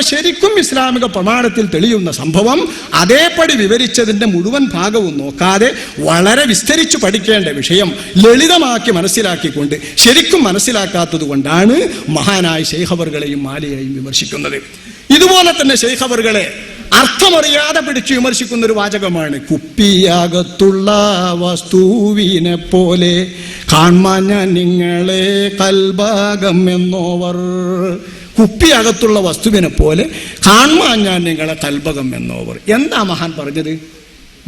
ശരിക്കും ഇസ്ലാമിക പ്രമാണത്തിൽ തെളിയുന്ന സംഭവം അതേപടി വിവരിച്ചതിന്റെ മുഴുവൻ ഭാഗവും നോക്കാതെ വളരെ വിസ്തരിച്ചു പഠിക്കേണ്ട വിഷയം ലളിതമാക്കി മനസ്സിലാക്കിക്കൊണ്ട് ശരിക്കും മനസ്സിലാക്കാത്തത് കൊണ്ടാണ് മഹാനായ ശൈഖവറുകളെയും മാലിയെയും വിമർശിക്കുന്നത്. ഇതുപോലെ തന്നെ ശൈഖവറുകളെ അർത്ഥമറിയാതെ പിടിച്ചു വിമർശിക്കുന്ന ഒരു വാചകമാണ് കുപ്പിയകത്തുള്ള വസ്തുവിനെ പോലെ കാൺമാൻ ഞാൻ നിങ്ങളെ കൽഭാഗം എന്നോവർ. കുപ്പിയകത്തുള്ള വസ്തുവിനെ പോലെ കാൺമാൻ ഞാൻ നിങ്ങളെ കൽഭകം എന്നോവർ. എന്താ മഹാൻ പറഞ്ഞത്?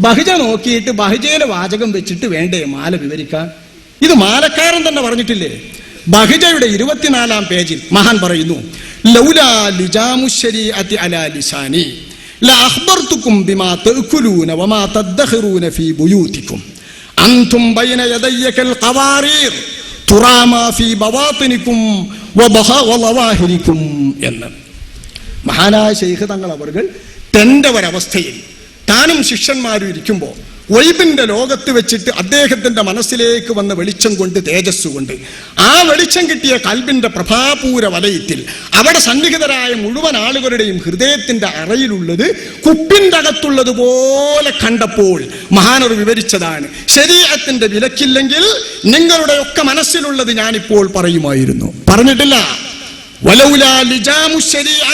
ബഹുജ നോക്കിയിട്ട് ബഹുജയിലെ വാചകം വെച്ചിട്ട് വേണ്ടേ മാല വിവരിക്കാൻ? ഇത് മാലക്കാരൻ തന്നെ പറഞ്ഞിട്ടില്ലേ? ബഹുജയുടെ ഇരുപത്തിനാലാം പേജിൽ മഹാൻ പറയുന്നു ലൗലാ ലിജാമു അതി എന്ന്. മഹാനായ ശൈഖ് തങ്ങൾ അവർകൾ തന്റെ ഒരവസ്ഥയിൽ താനും ശിഷ്യന്മാരും ഇരിക്കുമ്പോൾ ഒയ്ബിന്റെ ലോകത്ത് വെച്ചിട്ട് അദ്ദേഹത്തിന്റെ മനസ്സിലേക്ക് വന്ന വെളിച്ചം കൊണ്ട് തേജസ് കൊണ്ട് ആ വെളിച്ചം കിട്ടിയ കൽബിന്റെ പ്രഭാപൂര വലയത്തിൽ അവിടെ സന്നിഹിതരായ മുഴുവൻ ആളുകളുടെയും ഹൃദയത്തിന്റെ അറയിലുള്ളത് കുപ്പിന്റെ അകത്തുള്ളതുപോലെ കണ്ടപ്പോൾ മഹാനർ വിവരിച്ചതാണ് ശരീരത്തിന്റെ വിലക്കില്ലെങ്കിൽ നിങ്ങളുടെ ഒക്കെ മനസ്സിലുള്ളത് ഞാനിപ്പോൾ പറയുമായിരുന്നു. പറഞ്ഞിട്ടില്ല. ലിജാമു ശരീഅ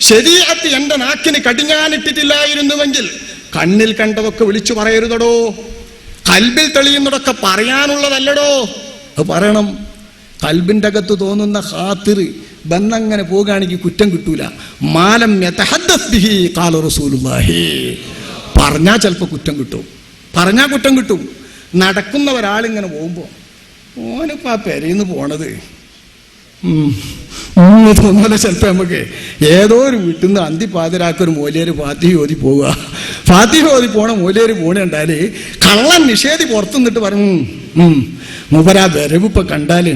ശരീഅത്ത് എന്റെ നാക്കിന് കടിഞ്ഞാനിട്ടിട്ടില്ലായിരുന്നുവെങ്കിൽ കണ്ണിൽ കണ്ടതൊക്കെ വിളിച്ചു പറയരുതടോ. കൽബിൽ തെളിയുന്നതൊക്കെ പറയാനുള്ളതല്ലടോ. അത് പറയണം. കൽബിന്റെ അകത്ത് തോന്നുന്ന ഹാത്തിർ ബന്നങ്ങനെ പോകുകയാണെങ്കിൽ കുറ്റം കിട്ടൂല. മാലം ഖാല റസൂലുള്ളാഹി. പറഞ്ഞാൽ ചിലപ്പോൾ കുറ്റം കിട്ടും. പറഞ്ഞാൽ കുറ്റം കിട്ടും. നടക്കുന്ന ഒരാളിങ്ങനെ പോകുമ്പോൾ ഓനിപ്പോൾ ആ പെരയിന്ന് പോണത് ഉം തോന്നല ചിലപ്പോ നമുക്ക് ഏതോ ഒരു വീട്ടിൽ നിന്ന് അന്തിപ്പാതിരാക്ക് ഒരു മൂലേര് ഫാത്തി ഓതി പോവുക. ഫാത്തി ഓതി പോണ മൂലേര് പോണ ഉണ്ടാൽ കള്ളൻ നിഷേധി പുറത്തു നിന്നിട്ട് പറഞ്ഞു മൂപ്പരാ വരവ് ഇപ്പൊ കണ്ടാൽ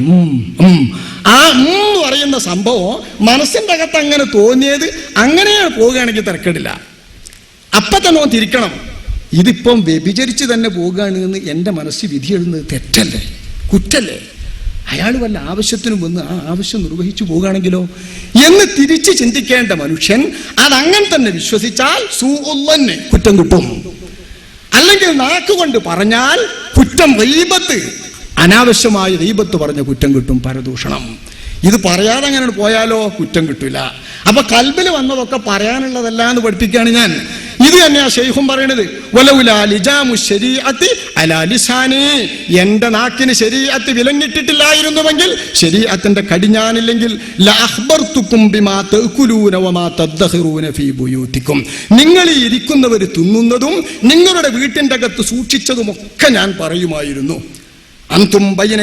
ആ എന്ന് പറയുന്ന സംഭവം മനസ്സിന്റെ അകത്ത് അങ്ങനെ തോന്നിയത് അങ്ങനെയാണ് പോവുകയാണെങ്കിൽ തിരക്കിടില്ല. അപ്പൊ തന്നെ തിരിക്കണം. ഇതിപ്പം വ്യഭിചരിച്ച് തന്നെ പോവുകയാണ് എന്ന് എന്റെ മനസ്സിൽ വിധി എഴുതുന്നത് തെറ്റല്ലേ? കുറ്റല്ലേ? അയാൾ വല്ല ആവശ്യത്തിനും വന്ന് ആ ആവശ്യം നിർവഹിച്ചു പോകുകയാണെങ്കിലോ? എന്ന് തിരിച്ച് ചിന്തിക്കേണ്ട മനുഷ്യൻ അതങ്ങനെ തന്നെ വിശ്വസിച്ചാൽ സൂന്നെ കുറ്റം കിട്ടും. അല്ലെങ്കിൽ നാക്കുകൊണ്ട് പറഞ്ഞാൽ കുറ്റം റീബത്ത് അനാവശ്യമായ റീബത്ത് പറഞ്ഞ കുറ്റം കിട്ടും പരദൂഷണം. ഇത് പറയാതെ അങ്ങനെ പോയാലോ? കുറ്റം കിട്ടില്ല അപ്പൊ കൽബിൽ വന്നതൊക്കെ പറയാനുള്ളതല്ല എന്ന് പഠിപ്പിക്കുകയാണ് ഞാൻ. ഇത് തന്നെയാ ഷെയ്ഖും പറയണത്. എന്റെ നാക്കിന് ശരീഅത്ത് വിലങ്ങിട്ടിട്ടില്ലായിരുന്നുവെങ്കിൽ ശരീഅത്തിന്റെ കടിഞ്ഞാനില്ലെങ്കിൽ നിങ്ങൾ ഈ ഇരിക്കുന്നവർ തിന്നുന്നതും നിങ്ങളുടെ വീട്ടിന്റെ അകത്ത് സൂക്ഷിച്ചതുമൊക്കെ ഞാൻ പറയുമായിരുന്നു. അന്തും ബൈന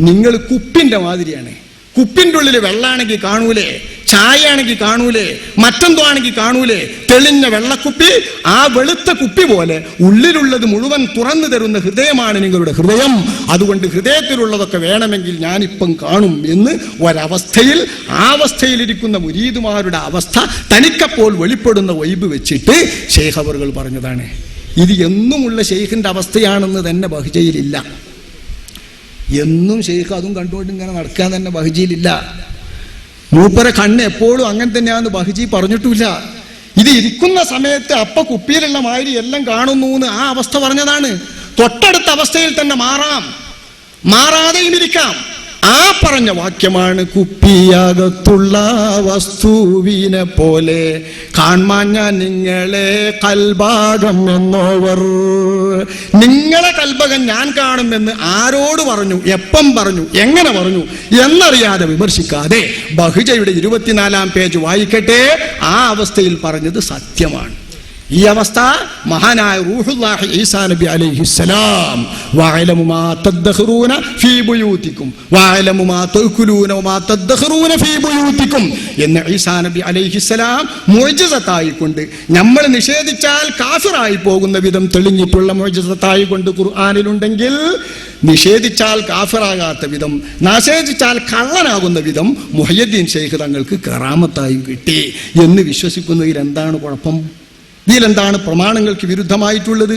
നിങ്ങൾ കുപ്പിന്റെ മാതിരിയാണ്. കുപ്പിന്റെ ഉള്ളിൽ വെള്ളാണെങ്കിൽ കാണൂലേ? ചായ ആണെങ്കിൽ കാണൂലേ മറ്റെന്തോ ആണെങ്കിൽ കാണൂലേ തെളിഞ്ഞ വെള്ളക്കുപ്പി ആ വെളുത്ത കുപ്പി പോലെ ഉള്ളിലുള്ളത് മുഴുവൻ തുറന്നു തരുന്ന ഹൃദയമാണ് നിങ്ങളുടെ ഹൃദയം. അതുകൊണ്ട് ഹൃദയത്തിലുള്ളതൊക്കെ വേണമെങ്കിൽ ഞാനിപ്പം കാണും എന്ന് ഒരവസ്ഥയിൽ ആ അവസ്ഥയിലിരിക്കുന്ന മുരീദുമാരുടെ അവസ്ഥ തനിക്കപ്പോൾ വെളിപ്പെടുന്ന വൈബ് വെച്ചിട്ട് ഷെയ്ഖ് അവറുകൾ പറഞ്ഞതാണ് ഇത് എന്നുമുള്ള ഷെയ്ഖിന്റെ അവസ്ഥയാണെന്ന് തന്നെ ബഹ്ജയിലില്ല. എന്നും ഷെയ്ഖ് അതും കണ്ടുകൊണ്ട് ഇങ്ങനെ നടക്കാൻ തന്നെ ബഹ്ജിയിലില്ല. മൂപ്പരെ കണ്ണ് എപ്പോഴും അങ്ങനെ തന്നെയാന്ന് ബഹുജി പറഞ്ഞിട്ടില്ല. ഇത് ഇരിക്കുന്ന സമയത്ത് അപ്പ കുപ്പിയിലുള്ള മാതിരി എല്ലാം കാണുന്നു എന്ന് ആ അവസ്ഥ പറഞ്ഞതാണ്. തൊട്ടടുത്ത അവസ്ഥയിൽ തന്നെ മാറാം. മാറാതെയും ഇരിക്കാം. ആ പറഞ്ഞ വാക്യമാണ് കുപ്പിയകത്തുള്ള വസ്തുവിനെ പോലെ. കാൺമാൻ ഞാൻ നിങ്ങളെ കൽഭാഗം എന്നോവർ. നിങ്ങളെ കൽഭകം ഞാൻ കാണുമെന്ന് ആരോട് പറഞ്ഞു? എപ്പം പറഞ്ഞു? എങ്ങനെ പറഞ്ഞു? എന്നറിയാതെ വിമർശിക്കാതെ ബഹുജയുടെ ഇരുപത്തിനാലാം പേജ് വായിക്കട്ടെ. ആ അവസ്ഥയിൽ പറഞ്ഞത് സത്യമാണ്. ഈ അവസ്ഥ മഹാനായ റൂഹുല്ലാഹി ഈസാ നബി അലൈഹിസ്സലാം വഅലമു മാ തദ്ഖറൂന ഫീ ബുയൂതിക്കും വഅലമു മാ തഅകുലൂന വമാ തദ്ഖറൂന ഫീ ബുയൂതിക്കും എന്ന് ഈസാ നബി അലൈഹിസ്സലാം മുഅ്ജിസത്തായി കൊണ്ട് നമ്മൾ നിഷേധിച്ചാൽ കാഫിറായി പോകുന്ന വിധം തെളിഞ്ഞിട്ടുള്ള മുഅ്ജിസത്തായി കൊണ്ട് ഖുർആനിലുണ്ടെങ്കിൽ നിഷേധിച്ചാൽ കാഫിറാകാത്ത വിധം നിഷേധിച്ചാൽ കള്ളനാകുന്ന വിധം മുഹയ്യദ്ദീൻ ഷെയ്ഖ് തങ്ങൾക്ക് കറാമത്തായും കിട്ടി. എന്ന് വിശ്വസിക്കുന്നതിൽ എന്താണ് കുഴപ്പം? ഇതിലെന്താണ് പ്രമാണങ്ങൾക്ക് വിരുദ്ധമായിട്ടുള്ളത്?